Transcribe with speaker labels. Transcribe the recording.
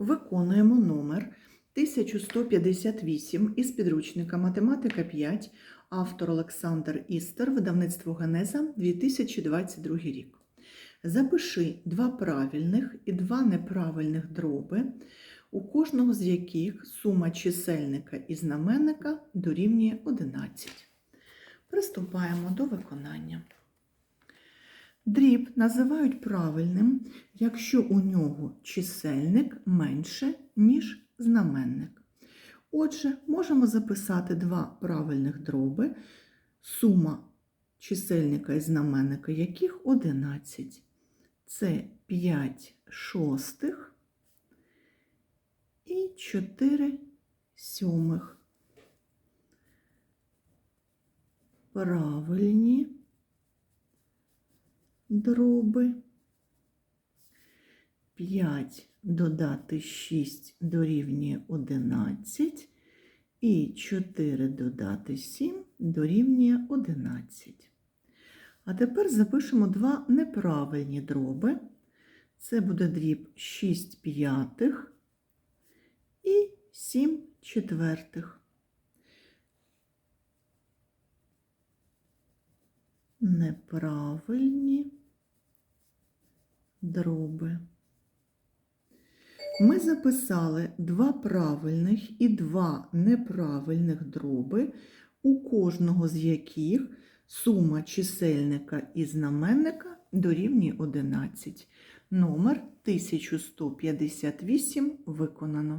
Speaker 1: Виконуємо номер 1158 із підручника Математика 5, автор Олександр Істер, видавництво Генеза, 2022 рік. Запиши два правильних і два неправильних дроби, у кожного з яких сума чисельника і знаменника дорівнює 11. Приступаємо до виконання. Дріб називають правильним, якщо у нього чисельник менше, ніж знаменник. Отже, можемо записати два правильних дроби, сума чисельника і знаменника яких 11. Це 5 шостих і 4 сьомих. Правильні дроби. 5 додати 6 дорівнює 11. І 4 додати 7 дорівнює 11. А тепер запишемо два неправильні дроби. Це буде дріб 6 п'ятих і 7 четвертих. Неправильні дроби. Ми записали два правильних і два неправильних дроби, у кожного з яких сума чисельника і знаменника дорівнює 11. Номер 1158 виконано.